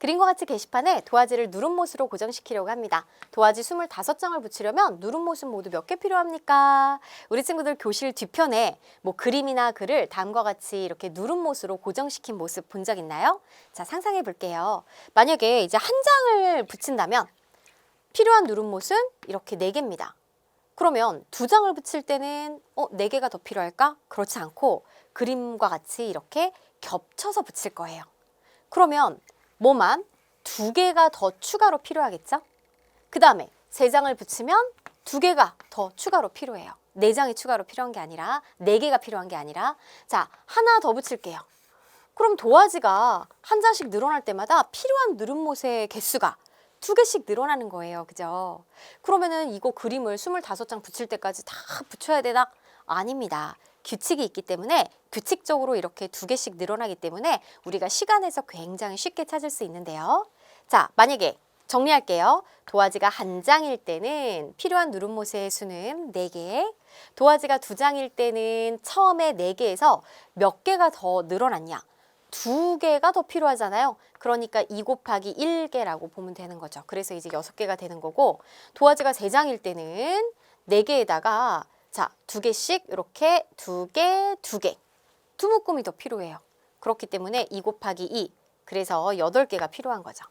그림과 같이 게시판에 도화지를 누름못으로 고정시키려고 합니다. 도화지 25장을 붙이려면 누름못은 모두 몇 개 필요합니까? 우리 친구들 교실 뒤편에 뭐 그림이나 글을 다음과 같이 이렇게 누름못으로 고정시킨 모습 본 적 있나요? 자, 상상해 볼게요. 만약에 이제 한 장을 붙인다면 필요한 누름못은 이렇게 네개입니다 그러면 두 장을 붙일 때는 어, 네 개가 더 필요할까? 그렇지 않고 그림과 같이 이렇게 겹쳐서 붙일 거예요. 그러면 뭐만 두 개가 더 추가로 필요하겠죠? 그 다음에 세 장을 붙이면 두 개가 더 추가로 필요해요. 네 장이 추가로 필요한 게 아니라 네 개가 필요한 게 아니라 자 하나 더 붙일게요. 그럼 도화지가 한 장씩 늘어날 때마다 필요한 누름못의 개수가 두 개씩 늘어나는 거예요. 그죠? 그러면은 이거 그림을 25장 붙일 때까지 다 붙여야 되나? 아닙니다. 규칙이 있기 때문에 규칙적으로 이렇게 두 개씩 늘어나기 때문에 우리가 시간에서 굉장히 쉽게 찾을 수 있는데요. 자, 만약에 정리할게요. 도화지가 한 장일 때는 필요한 누름못의 수는 네개 도화지가 두 장일 때는 처음에 네개에서몇 개가 더 늘어났냐? 두 개가 더 필요하잖아요. 그러니까 2 곱하기 1개라고 보면 되는 거죠. 그래서 이제 여섯 개가 되는 거고 도화지가 세 장일 때는 네 개에다가 자, 두 개씩 이렇게 두 개, 두 개. 두 묶음이 더 필요해요. 그렇기 때문에 2 곱하기 2. 그래서 여덟 개가 필요한 거죠.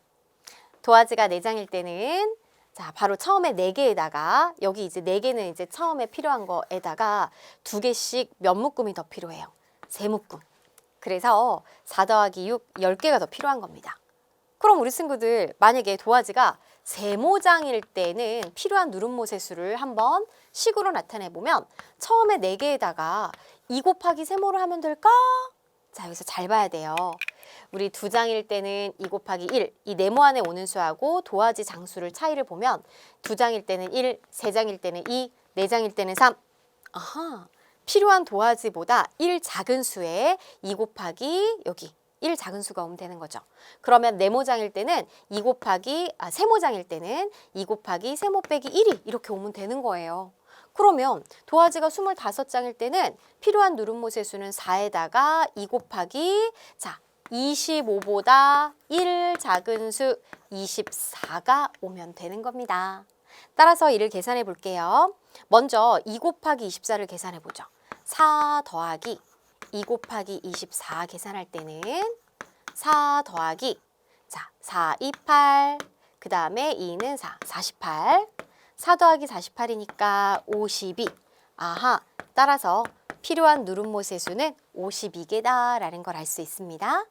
도화지가 네 장일 때는 자, 바로 처음에 네 개에다가 여기 이제 네 개는 이제 처음에 필요한 거에다가 두 개씩 몇 묶음이 더 필요해요. 세 묶음. 그래서 4 더하기 6, 10개가 더 필요한 겁니다. 그럼 우리 친구들 만약에 도화지가 세모장일 때는 필요한 누름못의 수를 한번 식으로 나타내 보면 처음에 4개에다가 2 곱하기 세모를 하면 될까? 자 여기서 잘 봐야 돼요. 우리 두 장일 때는 2 곱하기 1, 이 네모 안에 오는 수하고 도화지 장수를 차이를 보면 두 장일 때는 1, 세 장일 때는 2, 네 장일 때는 3. 아하, 필요한 도화지보다 1 작은 수에 2 곱하기 여기 1 작은 수가 오면 되는 거죠. 그러면 네모장일 때는 2 곱하기 아 세모장일 때는 2 곱하기 세모 빼기 1이 이렇게 오면 되는 거예요. 그러면 도화지가 25장일 때는 필요한 누름못의 수는 4에다가 2 곱하기 자 25보다 1 작은 수 24가 오면 되는 겁니다. 따라서 이를 계산해 볼게요. 먼저 2 곱하기 24를 계산해 보죠. 4 더하기 2 곱하기 24 계산할 때는 4 더하기 자, 4, 2, 8. 그 다음에 2는 4, 48. 4 더하기 48이니까 52. 아하, 따라서 필요한 누름못의 수는 52개다라는 걸 알 수 있습니다.